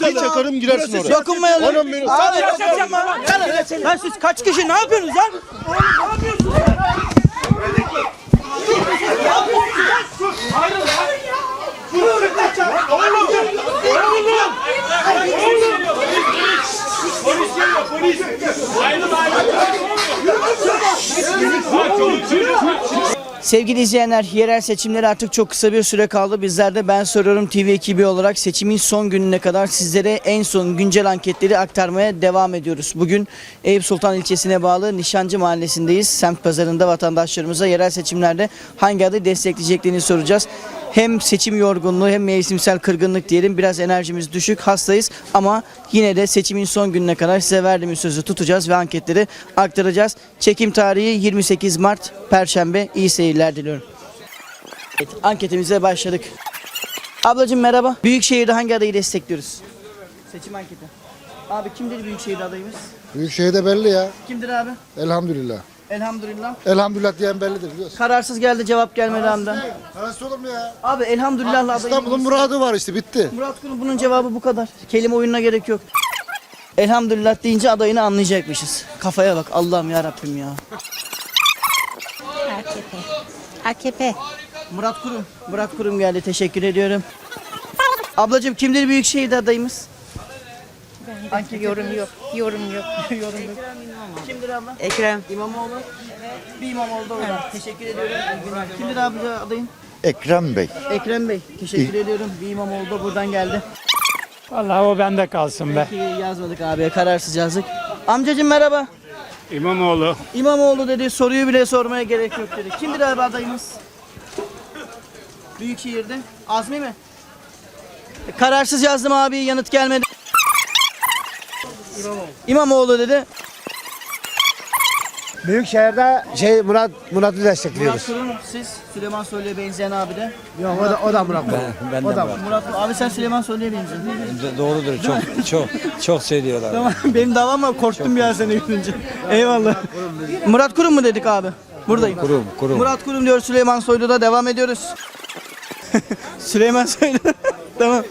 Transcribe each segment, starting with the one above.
Bir çakarım girersin oraya. Dokunmayalım. Anam benim. Abi yapma. Lan siz kaç kişi ne yapıyorsunuz lan? Sevgili izleyenler, yerel seçimlere artık çok kısa bir süre kaldı. Bizler de Ben Soruyorum TV ekibi olarak seçimin son gününe kadar sizlere en son güncel anketleri aktarmaya devam ediyoruz. Bugün Eyüp Sultan ilçesine bağlı Nişancı Mahallesi'ndeyiz. Semt pazarında vatandaşlarımıza yerel seçimlerde hangi adayı destekleyeceklerini soracağız. Hem seçim yorgunluğu hem mevsimsel kırgınlık diyelim. Biraz enerjimiz düşük, hastayız ama yine de seçimin son gününe kadar size verdiğimiz sözü tutacağız ve anketleri aktaracağız. Çekim tarihi 28 Mart Perşembe. İyi seyirler diliyorum. Evet, anketimize başladık. Ablacığım merhaba. Büyükşehir'de hangi adayı destekliyoruz? Seçim anketi. Abi kimdir Büyükşehir'de adayımız? Büyükşehir'de belli ya. Kimdir abi? Elhamdülillah. Elhamdülillah. Elhamdülillah diyen bellidir biliyorsun. Kararsız geldi cevap gelmedi anda. Parası olur mu ya? Abi elhamdülillah'la adayımız. İstanbul'un muradı var işte bitti. Murat Kurum bunun cevabı bu kadar. Kelime oyununa gerek yok. Elhamdülillah deyince adayını anlayacakmışız. Kafaya bak Allah'ım ya Rabbim ya. AKP. AKP. Murat Kurum. Murat Kurum geldi. Teşekkür ediyorum. Ablacığım kimdir Büyükşehir'de adayımız? Yorum yok. Yorum yok. Yorum yok. Kimdir abla? Ekrem. İmamoğlu. Bir İmamoğlu da orada. Teşekkür ediyorum. Kimdir abla adayın? Ekrem Bey. Ekrem Bey. Teşekkür ediyorum. Bir İmamoğlu da buradan geldi. Vallahi o bende kalsın be. Peki yazmadık abiye. Kararsız yazdık. Amcacığım merhaba. İmamoğlu. İmamoğlu dedi. Soruyu bile sormaya gerek yok dedi. Kimdir abi adayımız? Büyükşehir'de. Azmi mi? E, Kararsız yazdım abi. Yanıt gelmedi. İmamoğlu. İmamoğlu dedi. Büyükşehir'de şey Murat Murat'ı Murat destekliyoruz. Kurum siz Süleyman Soylu'ya benzeyen abi de. Yok o da o da Murat. Ben o da Murat abi sen Süleyman Soylu'ya benziyorsun. Doğrudur. Çok çok çok söylüyorlar. Tamam benim davam var korktum ya seni görünce. Eyvallah. Murat Kurum mu dedik abi? Buradayım. Kurum, kurum. Murat Kurum diyor Süleyman Soylu'da devam ediyoruz. Süleyman Soylu. tamam.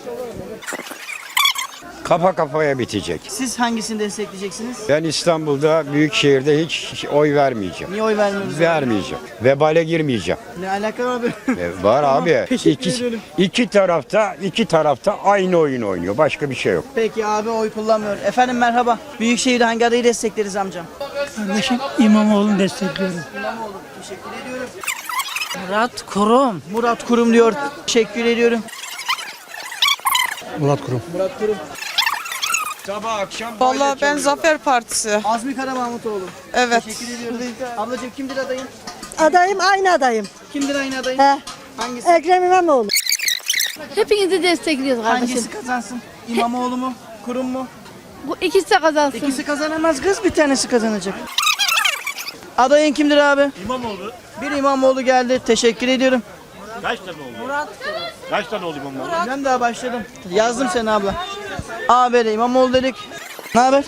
Kafa kafaya bitecek. Siz hangisini destekleyeceksiniz? Ben İstanbul'da büyük şehirde hiç oy vermeyeceğim. Niye oy vermiyorsunuz? Vermeyeceğim. Vebale girmeyeceğim. Ne alaka abi? E, Var abi. teşekkür İki, ediyorum. iki tarafta iki tarafta aynı oyun oynuyor. Başka bir şey yok. Peki abi oy kullanmıyor. Efendim merhaba. Büyükşehir'de hangi adayı destekleriz amcam? Kardeşim İmamoğlu'nu destekliyorum. İmamoğlu. Teşekkür ediyorum. Murat Kurum. Murat Kurum diyor. Teşekkür ediyorum. Murat Kurum. Murat Kurum. Sabah akşam Vallahi ben Zafer Partisi. Azmi Kara Mahmutoğlu. Evet. Teşekkür ediyorum. Ablacığım kimdir adayın? Adayım aynı adayım. Kimdir aynı adayın? He. Hangisi? Ekrem İmamoğlu. Hepinizi destekliyoruz kardeşim. Hangisi kazansın? İmamoğlu mu? Kurum mu? Bu ikisi de kazansın. İkisi kazanamaz kız bir tanesi kazanacak. Adayın kimdir abi? İmamoğlu. Bir İmamoğlu geldi. Teşekkür ediyorum. Kaç tane oldu? Murat. Kaç tane oldu İmamoğlu? Ben daha başladım. Yazdım seni abla. Abi de İmamoğlu dedik. Ne haber?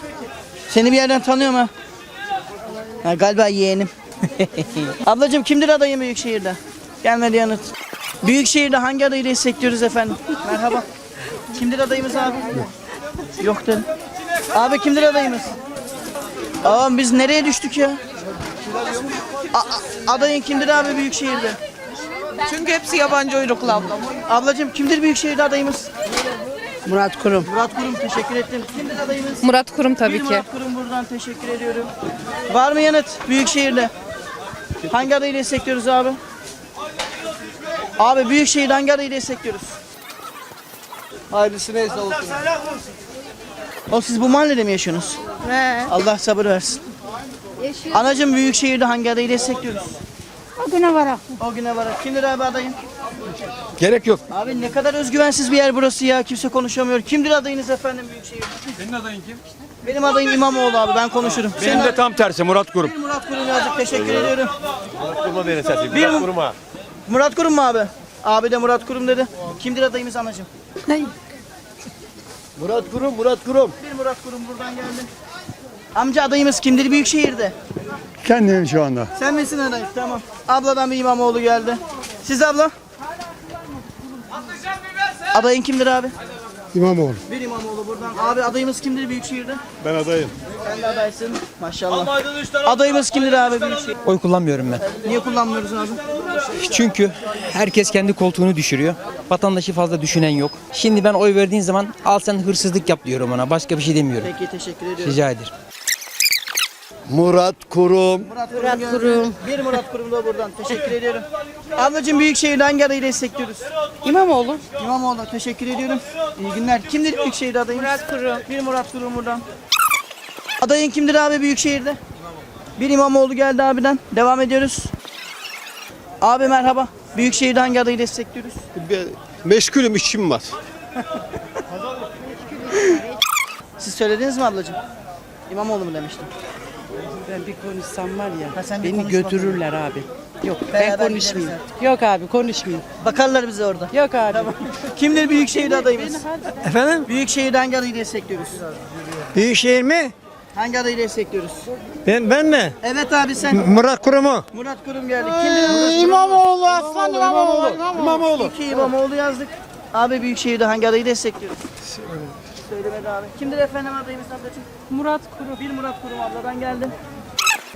Seni bir yerden tanıyorum ha. ha galiba yeğenim. Ablacığım kimdir adayın Büyükşehir'de? Gelmedi yanıt. Büyükşehir'de hangi adayı destekliyoruz efendim? Merhaba. Kimdir adayımız abi? Yok dedim. Abi kimdir adayımız? Aa biz nereye düştük ya? A- a- adayın kimdir abi Büyükşehir'de? Çünkü hepsi yabancı uyruklu abla. Ablacığım kimdir Büyükşehir'de adayımız? Murat Kurum. Murat Kurum teşekkür ettim. Kimdir adayımız? Murat Kurum Bir tabii ki. Murat Kurum buradan teşekkür ediyorum. Var mı yanıt Büyükşehir'de? Hangi adayı destekliyoruz abi? Abi Büyükşehir'de hangi adayı destekliyoruz? Hayırlısı neyse olsun. O siz bu mahallede mi yaşıyorsunuz? He. Allah sabır versin. Anacığım Büyükşehir'de hangi adayı destekliyoruz? O güne var. O güne var. Kimdir abi adayın? Gerek yok. Abi ne kadar özgüvensiz bir yer burası ya. Kimse konuşamıyor. Kimdir adayınız efendim Büyükşehir'de? Senin adayın kim? Benim adayım İmamoğlu abi. Ben konuşurum. Benim de tam tersi Murat Kurum. Bir Murat Kurum yazdık. Teşekkür ediyorum. Kurma beni sesi. Bir Kurum'a. Murat Kurum mu abi? Abi de Murat Kurum dedi. Kimdir adayımız anacığım? Murat Kurum, Murat Kurum. Bir Murat Kurum buradan geldi. Amca adayımız kimdir Büyükşehir'de? Kendim şu anda. Sen misin aday? Tamam. Abladan bir İmamoğlu geldi. Siz abla? Adayın kimdir abi? İmamoğlu. Bir İmamoğlu buradan. Abi adayımız kimdir Büyükşehir'de? Ben adayım. Sen de adaysın. Maşallah. Adayımız kimdir abi Büyükşehir? Oy kullanmıyorum ben. Niye kullanmıyoruz abi? Çünkü herkes kendi koltuğunu düşürüyor. Vatandaşı fazla düşünen yok. Şimdi ben oy verdiğin zaman al sen hırsızlık yap diyorum ona. Başka bir şey demiyorum. Peki teşekkür ediyorum. Rica ederim. Murat Kurum. Murat, Kurum. geldi. Bir Murat Kurum da buradan. Teşekkür ediyorum. Ablacığım Büyükşehir'de hangi adayı destekliyoruz? İmamoğlu. İmamoğlu. Teşekkür ediyorum. İyi günler. Kimdir Büyükşehir'de adayımız? Murat Kurum. Bir Murat Kurum buradan. Adayın kimdir abi Büyükşehir'de? Bir İmamoğlu geldi abiden. Devam ediyoruz. Abi merhaba. Büyükşehir'de hangi adayı destekliyoruz? Meşgulüm işim var. Siz söylediniz mi ablacığım? İmamoğlu mu demiştin? Ben bir konuşsam var ya. Ha, sen bir beni konuş götürürler abi. Yok Beraber ben konuşmayayım. gideriz Yok abi konuşmayayım. Bakarlar bize orada. Yok abi. Kimdir Büyükşehir'de adayımız? Efendim? Büyükşehir'de hangi adayı destekliyoruz? Büyükşehir mi? Hangi adayı destekliyoruz? Ben ben mi? Evet abi sen. Murat Kurum'u. Murat Kurum geldi. Kimdir Murat Kurum? İmamoğlu aslan İmamoğlu. İmamoğlu. İki İmamoğlu yazdık. Abi Büyükşehir'de hangi adayı destekliyoruz? Söylemedi abi. Kimdir efendim adayımız ablacığım? Murat Kurum. Bir Murat Kurum abladan geldi.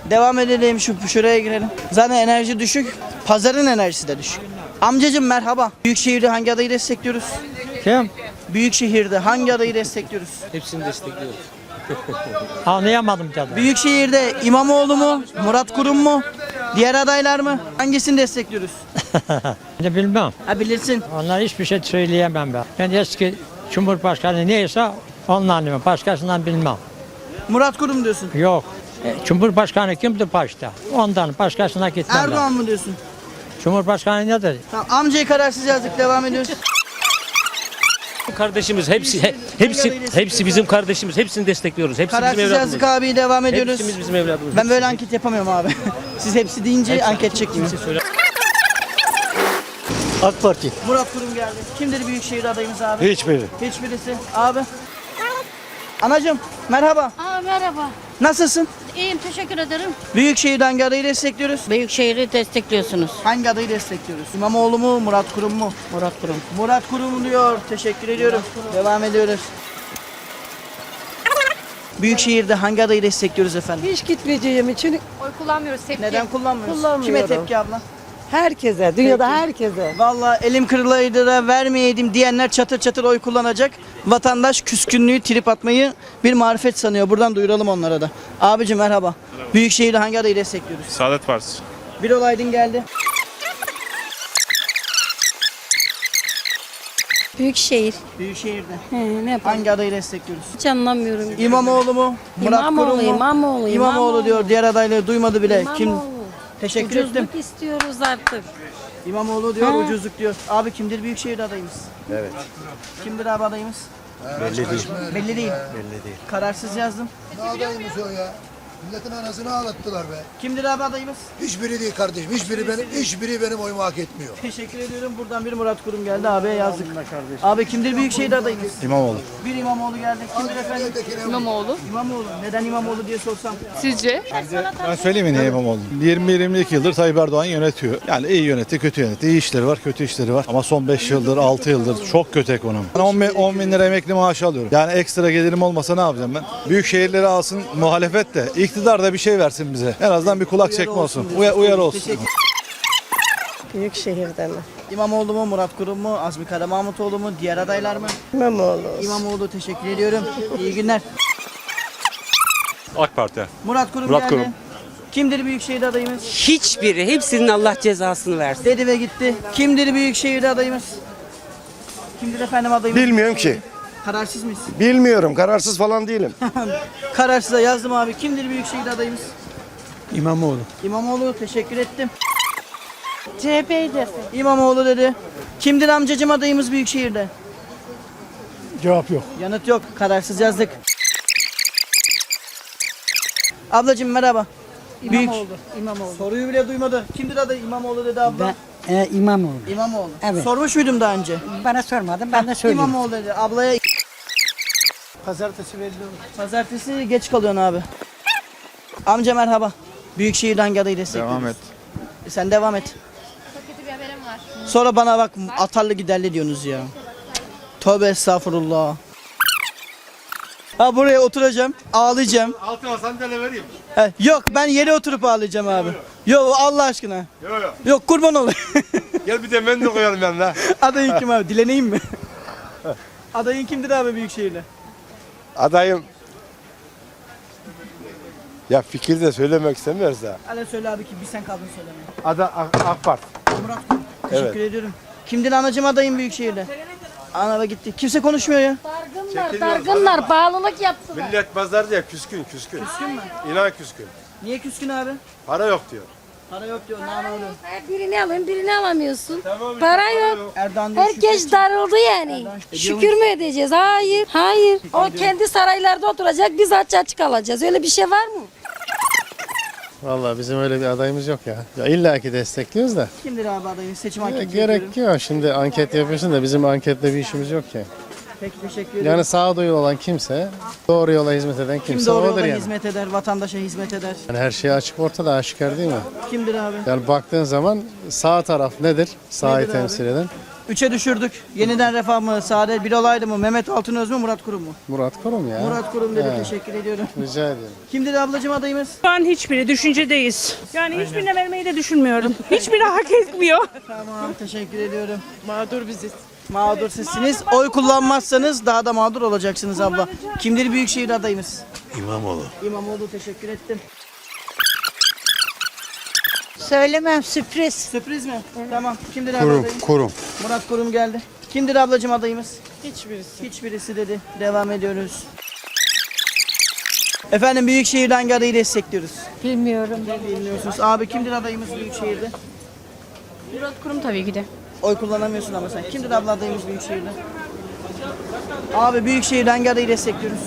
Devam edelim şu şuraya girelim. Zaten enerji düşük. Pazarın enerjisi de düşük. Amcacım merhaba. Büyükşehir'de hangi adayı destekliyoruz? Kim? Büyükşehir'de hangi adayı destekliyoruz? Anlayamadım tabii. Büyükşehir'de İmamoğlu mu? Murat Kurum mu? Diğer adaylar mı? Hangisini destekliyoruz? Ne bilmem. Ha bilirsin. Onlar hiçbir şey söyleyemem ben. Ben eski Cumhurbaşkanı neyse ondan bilmem. Başkasından bilmem. Murat Kurum diyorsun. Yok. E, Cumhurbaşkanı kimdi başta? Ondan başkasına gitmem. Erdoğan mı diyorsun? Cumhurbaşkanı nedir? Tamam, amcayı kararsız yazdık. Devam ediyoruz. Kardeşimiz hepsi he- hepsi hepsi bizim kardeşimiz. Hepsini destekliyoruz. Hepsi bizim Kararsız evladımız. yazdık abi. Devam ediyoruz. Hepsimiz bizim evladımız. Ben böyle anket yapamıyorum abi. Siz hepsi deyince anket çekmiyor. AK Parti. Murat Kurum geldi. Kimdir Büyükşehir adayımız abi? Hiçbiri. Hiçbirisi. Abi. Anacım merhaba. Aa, merhaba. Nasılsın? İyiyim teşekkür ederim. Büyükşehir'de hangi adayı destekliyoruz? Büyükşehir'i destekliyorsunuz. Hangi adayı destekliyoruz? İmamoğlu mu, Murat Kurum mu? Murat Kurum. Murat Kurum diyor. Teşekkür ediyorum. Devam ediyoruz. Büyükşehir'de hangi adayı destekliyoruz efendim? Hiç gitmeyeceğim için Oy kullanmıyoruz tepki. Neden kullanmıyoruz? Kullanmıyorum. Kime tepki abla? Herkese, dünyada herkese. Vallahi elim kırılaydı da vermeyeydim diyenler çatır çatır oy kullanacak. Vatandaş küskünlüğü trip atmayı bir marifet sanıyor. Buradan duyuralım onlara da. Abicim merhaba. Büyükşehir'de hangi adayı destekliyoruz? Saadet Partisi. Bir olaydın geldi. Büyükşehir. Büyükşehir'de. He, ne yapalım? Hangi adayı destekliyoruz? Hiç anlamıyorum. İmamoğlu mu? Murat İmamoğlu, Kurum mu? İmamoğlu, İmamoğlu İmamoğlu. diyor. Diğer adayları duymadı bile. Kim? Teşekkür ettim. Ucuzluk istiyoruz artık. İmamoğlu diyor, ucuzluk diyor. Abi kimdir Büyükşehir'de adayımız? Evet. Kimdir abi adayımız? Belli değil. Belli değil. Belli değil. Kararsız yazdım. Ne adayımız o ya? Milletin anasını ağlattılar be. Kimdir abi adayımız? Hiçbiri değil kardeşim. Hiçbiri benim, hiçbiri benim oyumu hak etmiyor. Teşekkür ediyorum. Buradan bir Murat Kurum geldi. Abiye yazdık. Abi kimdir Büyükşehir'de adayımız? İmamoğlu. Bir İmamoğlu geldi. Kimdir efendim? İmamoğlu. İmamoğlu. Neden İmamoğlu diye sorsam. Sizce? Ben söyleyeyim mi niye İmamoğlu? 20-22 yıldır Tayyip Erdoğan yönetiyor. Yani iyi yönetti, kötü yönetti. İyi işleri var, kötü işleri var. Ama son 5 yıldır, 6 yıldır çok kötü ekonomi. Ben 10 bin, 10 bin lira emekli maaşı alıyorum. Yani ekstra gelirim olmasa ne yapacağım ben? Büyük şehirleri alsın muhalefet de. İktidar da bir şey versin bize. En azından bir kulak çekme olsun. Uya, uyarı olsun. Büyükşehir'de mi? İmamoğlu mu, Murat Kurum mu, Azmi Kara Mahmutoğlu mu, diğer adaylar mı? İmamoğlu. İmamoğlu teşekkür ediyorum. İyi günler. AK Parti. Murat Kurum Murat geldi. Kurum. Kimdir Büyükşehir'de adayımız? Hiçbiri. Hepsinin Allah cezasını versin. Dedi ve gitti. Kimdir Büyükşehir'de adayımız? Kimdir efendim adayımız? Bilmiyorum ki. Kararsız mıyız? Bilmiyorum. Kararsız falan değilim. Kararsız'a yazdım abi. Kimdir Büyükşehir'de adayımız? İmamoğlu. İmamoğlu teşekkür ettim. Destek. İmamoğlu dedi. Kimdir amcacım adayımız Büyükşehir'de? Cevap yok. Yanıt yok. Kararsız yazdık. Ablacım merhaba. Büyük. İmamoğlu. Soruyu bile duymadı. Kimdir aday? İmamoğlu dedi abla. E, İmamoğlu. İmamoğlu. Evet. Sormuş muydum daha önce? Bana sormadın ben de İmamoğlu dedi. Ablaya Pazartesi belli Pazartesi geç kalıyorsun abi. Amca merhaba. Büyükşehir'den adayı destekliyoruz? Devam et. E Sen devam et. Çok kötü bir haberim var. Sonra bana bak atarlı giderli diyorsunuz ya. Tövbe estağfurullah. Ha buraya oturacağım, ağlayacağım. Altına sandalye vereyim. He, yok ben yere oturup ağlayacağım abi. Yok Allah aşkına. Yok yok. Yok kurban olayım. Gel bir de ben de koyalım yanına. Adayın kim abi? Dileneyim mi? Adayın kimdir abi Büyükşehir'de? Adayım. Ya fikir de söylemek istemiyorsa. Hadi söyle abi ki bir sen kaldın söyleme. Ada AK, AK Parti. Murat. Teşekkür ediyorum. Kimdir anacım adayın Büyükşehir'de? Ana gitti. Kimse konuşmuyor ya. Dargınlar, dargınlar. Bağlılık yaptılar. Millet pazar diye küskün küskün. Küskün mü? İnan küskün. Niye küskün abi? Para yok diyor. Para yok diyor. Ne oluyor? Birini alın, birini alamıyorsun. Para yok. Erdoğan diyor Herkes darıldı yani. Şükür mü edeceğiz? Hayır, hayır. O kendi saraylarda oturacak, biz aç aç kalacağız. Öyle bir şey var mı? Vallahi bizim öyle bir adayımız yok ya. Ya illa ki destekliyoruz da. Kimdir abi adayın? Seçim anketi gerek yok. Şimdi anket yapıyorsun da bizim anketle bir işimiz yok ki. Peki teşekkür ederim. Yani sağduyulu olan kimse, doğru yola hizmet eden Kim kimse doğru odur yola yani. hizmet eder, vatandaşa hizmet eder? Yani her şey açık ortada aşikar değil mi? Kimdir abi? Yani baktığın zaman sağ taraf nedir? Sağı Nedir abi? temsil eden Üçe düşürdük. Yeniden Refah mı, Saadet bir olaydı mı, Mehmet Altınöz mü, Murat Kurum mu? Murat Kurum ya. Murat Kurum dedi. He, Teşekkür ediyorum. Rica ederim. Kimdir ablacığım adayımız? Şu an hiçbiri düşüncedeyiz. Yani hiçbirine vermeyi de düşünmüyorum. Hiçbiri hak etmiyor. Tamam teşekkür ediyorum. Mağdur biziz. Mağdur sizsiniz. Oy kullanmazsanız daha da mağdur olacaksınız abla. Kimdir Büyükşehir adayımız? İmamoğlu. İmamoğlu teşekkür ettim. Söylemem sürpriz. Sürpriz mi? Tamam. Kimdir abi Kurum, adayım? kurum. Murat Kurum geldi. Kimdir ablacığım adayımız? Hiçbirisi. Hiçbirisi dedi. Devam ediyoruz. Efendim Büyükşehir'den hangi adayı destekliyoruz? Bilmiyorum. Bilmiyorsunuz. Abi kimdir adayımız Büyükşehir'de? Murat Kurum tabii ki de. Oy kullanamıyorsun ama sen. Kimdir abla adayımız Büyükşehir'de? Abi Büyükşehir'den hangi adayı destekliyoruz?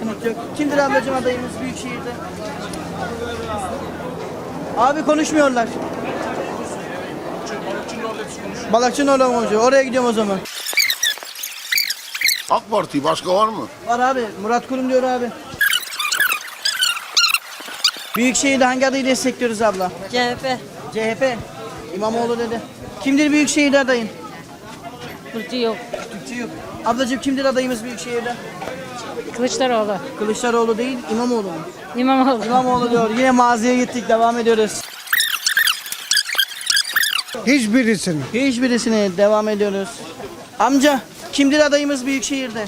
Yanıt yok. Kimdir ablacığım adayımız Büyükşehir'de? Abi konuşmuyorlar. Balıkçı'nın oğlu mu hoca? Oraya gidiyorum o zaman. AK Parti başka var mı? Var abi. Murat Kurum diyor abi. Büyükşehir'de hangi adayı destekliyoruz abla? CHP. CHP. İmamoğlu dedi. Kimdir Büyükşehir'de adayın? Burcu yok. Türkçe yok. Ablacığım kimdir adayımız Büyükşehir'de? Kılıçdaroğlu. Kılıçdaroğlu değil, İmamoğlu mu? İmamoğlu. İmamoğlu diyor. Yine maziye gittik, devam ediyoruz. Hiçbirisini. Hiçbirisine devam ediyoruz. Amca, kimdir adayımız Büyükşehir'de?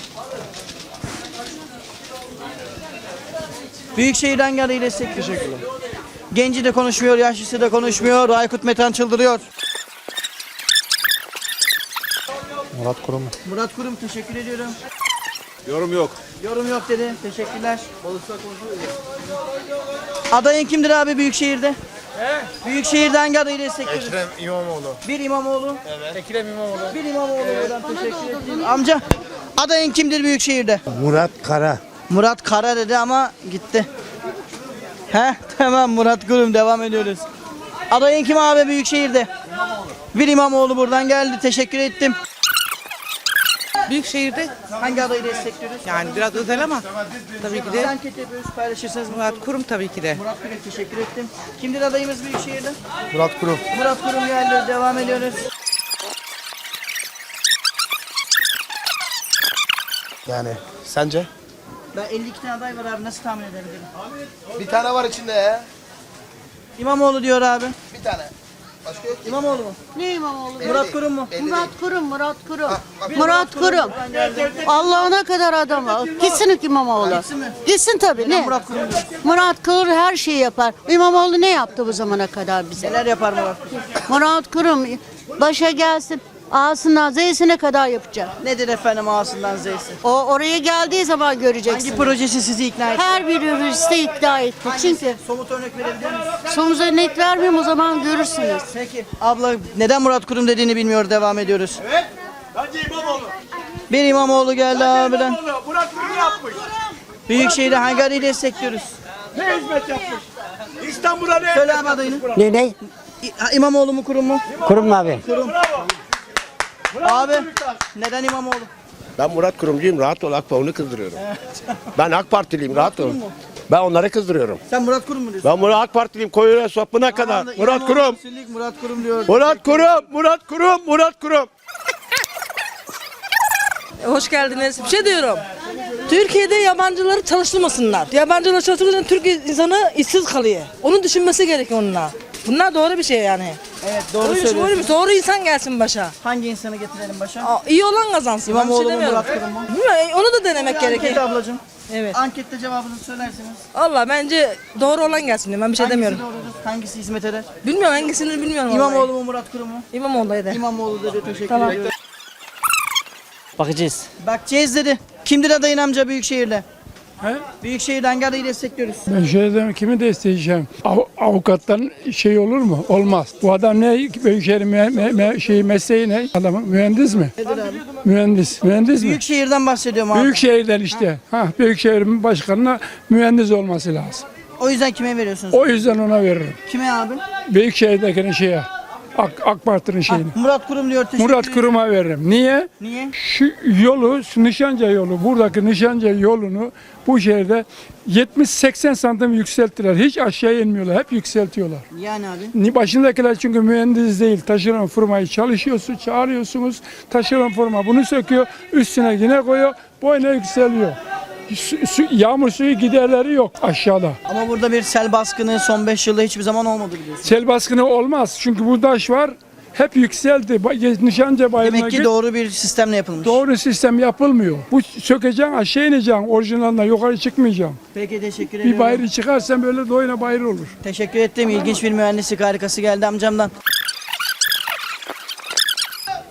Büyükşehir'den adayı destekliyor? Teşekkürler. Genci de konuşmuyor, yaşlısı da konuşmuyor. Aykut Metan çıldırıyor. Murat Kurum. Murat Kurum teşekkür ediyorum. Yorum yok. Yorum yok dedi. Teşekkürler. Adayın kimdir abi Büyükşehir'de? Büyükşehir'de hangi adayı destekliyoruz? Ekrem İmamoğlu. Bir İmamoğlu. Evet. Ekrem İmamoğlu. Bir İmamoğlu. buradan teşekkür ederim. Amca adayın kimdir Büyükşehir'de? Murat Kara. Murat Kara dedi ama gitti. He tamam Murat Kurum devam ediyoruz. Adayın kim abi Büyükşehir'de? Bir İmamoğlu buradan geldi. Teşekkür ettim. Büyükşehir'de Hangi adayı destekliyoruz? yani biraz özel ama tabii ki de anket yapıyoruz paylaşırsınız. Murat Kurum tabii ki de. Murat Kurum teşekkür ettim. Kimdir adayımız Büyükşehir'de? Murat Kurum. Murat Kurum geldi. Devam ediyoruz. Yani sence? Ben 52 tane aday var abi nasıl tahmin edebilirim? Bir tane var içinde ya. İmamoğlu diyor abi. Bir tane. Başka yok. İmamoğlu mu? Ne İmamoğlu? Murat Kurum mu? Murat Kurum, Murat Kurum. Murat Kurum. Allah'ına kadar adam o. Gitsin İmamoğlu. Gitsin tabii. Ne? Murat Kurum diyor. Murat Kurum her şeyi yapar. İmamoğlu ne yaptı bu zamana kadar bize? Neler yapar Murat Kurum? Murat Kurum başa gelsin. Ağasından Z'sine kadar yapacak. Nedir efendim ağasından Z'si? O oraya geldiği zaman göreceksin. Hangi projesi sizi ikna etti? Her bir üniversite ikna etti. Çünkü Somut örnek verebilir misiniz? sonuza net vermiyorum o zaman görürsünüz. Peki. Abla neden Murat Kurum dediğini bilmiyor. Devam ediyoruz. Evet. Bence İmamoğlu. Bir İmamoğlu geldi abiden. Murat Kurum yapmış. Büyükşehir'de hangi adayı destekliyoruz? Ne hizmet yapmış? İstanbul'a ne? Söyle abi adayını. Ne ne? İ- İmamoğlu mu kurum mu? Kurum abi. Abi neden İmamoğlu? Ben Murat Kurumcuyum. Rahat ol AK onu kızdırıyorum. ben AK Partiliyim. Rahat ol. Ben onları kızdırıyorum. Sen Murat Kurum mu diyorsun? Ben Murat AK Partiliyim. Koyuna sopuna kadar. Murat İmamoğlu Kurum. Murat Kurum diyor. Murat Kurum. Murat Kurum. Murat Kurum. Hoş geldiniz. Bir şey diyorum. Türkiye'de yabancıları çalıştırmasınlar. Yabancıları çalıştırırsa Türk insanı işsiz kalıyor. Onu düşünmesi gerekiyor onunla. Bunlar doğru bir şey yani. Evet doğru Doğru, söylüyorsun. doğru, doğru insan gelsin başa. Hangi insanı getirelim başa? Aa, iyi olan kazansın. Ben bir İmamoğlu şey mu, demiyorum. Murat Kurum mu? Bilmiyorum, Onu da denemek Anket gerekiyor. ablacığım. Evet. Ankette cevabını söylersiniz. Allah bence doğru olan gelsin diyorum. Ben bir şey Hangisi demiyorum. doğrudur? Hangisi hizmet eder? Bilmiyorum hangisini bilmiyorum. İmamoğlu mu Murat Kurum mu? İmamoğlu dedi. İmamoğlu dedi. Teşekkür Tamam. ediyorum. Bakacağız. Bakacağız dedi. Kimdir adayın amca Büyükşehir'de? Büyükşehir'de hangi adayı destekliyoruz? Ben şeyden kimi destekleyeceğim? Av, avukattan şey olur mu? Olmaz. Bu adam ne? Büyükşehir me, me, me- şey mesleği ne? Adamın mühendis mi? Nedir abi? Mühendis. Mühendis mi? Büyükşehir'den bahsediyorum abi. Büyükşehir'den işte. Ha, Büyükşehir'in başkanına mühendis olması lazım. O yüzden kime veriyorsunuz? O yüzden ona veririm. Kime abi? Büyükşehir'dekinin şeye. AK, AK Parti'nin şeyini. Murat Kurum diyor. Teşekkür Murat ederim. Kurum'a veririm. Niye? Niye? Şu yolu, şu Nişanca yolu, buradaki Nişanca yolunu bu şehirde 70-80 santim yükselttiler. Hiç aşağı inmiyorlar, hep yükseltiyorlar. Yani abi. Ni- Başındakiler çünkü mühendis değil, taşeron firmayı çalışıyorsunuz, çağırıyorsunuz. Taşeron firma bunu söküyor, üstüne yine koyuyor, boyuna yükseliyor. Su, su- yağmur suyu giderleri yok aşağıda. Ama burada bir sel baskını son 5 yılda hiçbir zaman olmadı biliyorsun. Sel baskını olmaz çünkü bu taş var, hep yükseldi. Ba- Nişanca bayırına Demek ki git. doğru bir sistemle yapılmış. Doğru sistem yapılmıyor. Bu sökeceksin aşağı ineceksin orijinalına yukarı çıkmayacaksın. Peki teşekkür Bir ediyorum. bayırı çıkarsan böyle doyuna bayır olur. Teşekkür ettim. İlginç bir mühendislik harikası geldi amcamdan.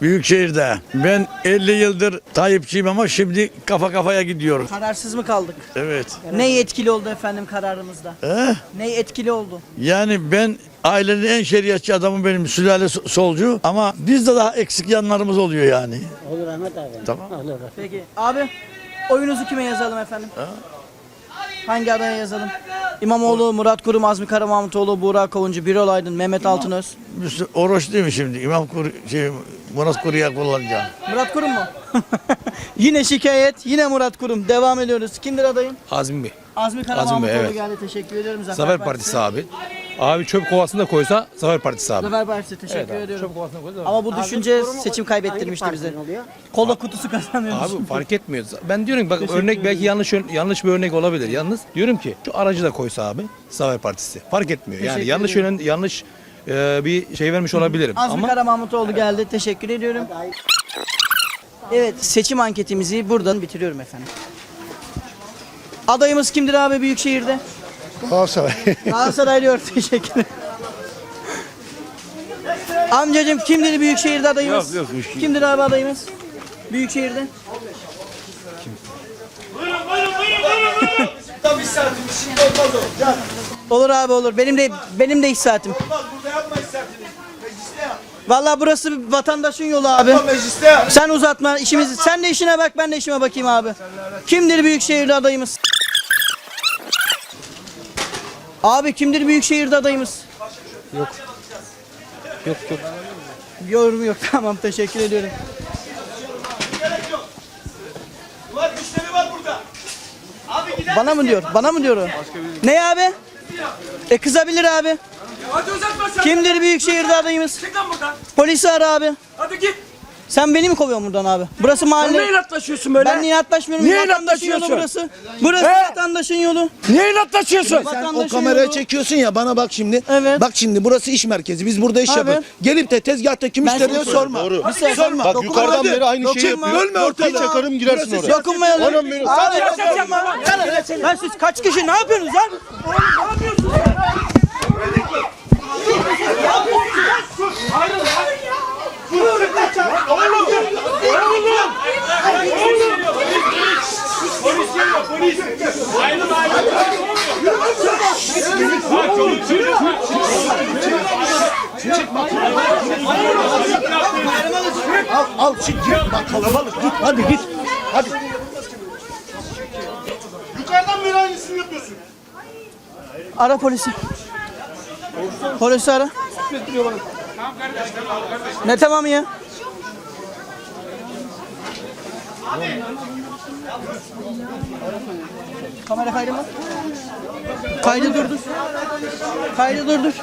Büyükşehir'de. Ben 50 yıldır Tayyipçiyim ama şimdi kafa kafaya gidiyoruz. Kararsız mı kaldık? Evet. Ne etkili oldu efendim kararımızda? Eh, Ne etkili oldu? Yani ben ailenin en şeriatçı adamım benim sülale so- solcu ama bizde daha eksik yanlarımız oluyor yani. Olur Ahmet abi. Tamam. Peki abi oyunuzu kime yazalım efendim? Hangi adaya yazalım? İmamoğlu, Murat Kurum, Azmi Karamahmutoğlu, Buğra Kavuncu, Birol Aydın, Mehmet Altınöz. Müslü- Oruç değil mi şimdi? İmam Kur şey, Murat Kuru'ya kullanacağım. Murat Kurum mu? yine şikayet, yine Murat Kurum. Devam ediyoruz. Kimdir adayın? Azmi Bey. Azmi Karamahmutoğlu evet. geldi. Teşekkür ediyorum. Zafer, Zafer Partisi abi. Abi çöp kovasını da koysa Zafer Partisi abi. Zafer Partisi teşekkür ediyorum. Çöp kovasını koysa Ama bu düşünce seçim kaybettirmişti bize. Kola kutusu kazanıyoruz. Abi fark etmiyor. Ben diyorum ki bak örnek belki yanlış yanlış bir örnek olabilir. Yalnız diyorum ki şu aracı da koysa abi Zafer Partisi. Fark etmiyor. Yani Teşekkür yanlış ediyorum. yönen yanlış e, bir şey vermiş olabilirim. Azmi Ama Karamahmutoğlu geldi. Teşekkür ediyorum. Evet seçim anketimizi buradan bitiriyorum efendim. Adayımız kimdir abi Büyükşehir'de? Galatasaray. Galatasaray diyor. Teşekkür ederim. Amcacım kimdir Büyükşehir'de adayımız? Yok, yok, Kimdir abi adayımız? Büyükşehir'de. olur abi olur. Benim de benim de iş saatim. Vallahi burası bir vatandaşın yolu abi. Sen uzatma işimizi. Sen de işine bak ben de işime bakayım abi. Kimdir Büyükşehir'de adayımız? Abi kimdir Büyükşehir'de adayımız? Yok yok. Yorum yok. Tamam teşekkür ediyorum. Bana mı diyor? Bana mı diyor o? Ne abi? E kızabilir abi. Kimdir Büyükşehir'de adayımız? Polisi ara abi. Hadi git. Sen beni mi kovuyorsun buradan abi? Burası mahalle. Ne inatlaşıyorsun böyle? Ben inatlaşmıyorum. Niye Vatandaşın yolu inatlaşıyorsun? burası. Burası He? vatandaşın yolu. Niye inatlaşıyorsun? Vatandaşın O kameraya yolu. çekiyorsun ya bana bak şimdi. Evet. Bak şimdi burası iş merkezi. Biz burada iş Evet. yapıyoruz. Gelip de tezgahtaki müşteriye sana sorma. Bir saniye. Sorma. Bak, yukarıdan beri aynı şeyi yapıyor. Bölme ortalığı. çakarım girersin oraya. Dokunmayalım. Anam benim. Abi dokunma. Lan siz kaç kişi ne yapıyorsunuz lan? Al al. Ara polisi. Polisi ara. Ne tamam ya? Kamera kaydı mı? Kaydı durdur. Kaydı durdur.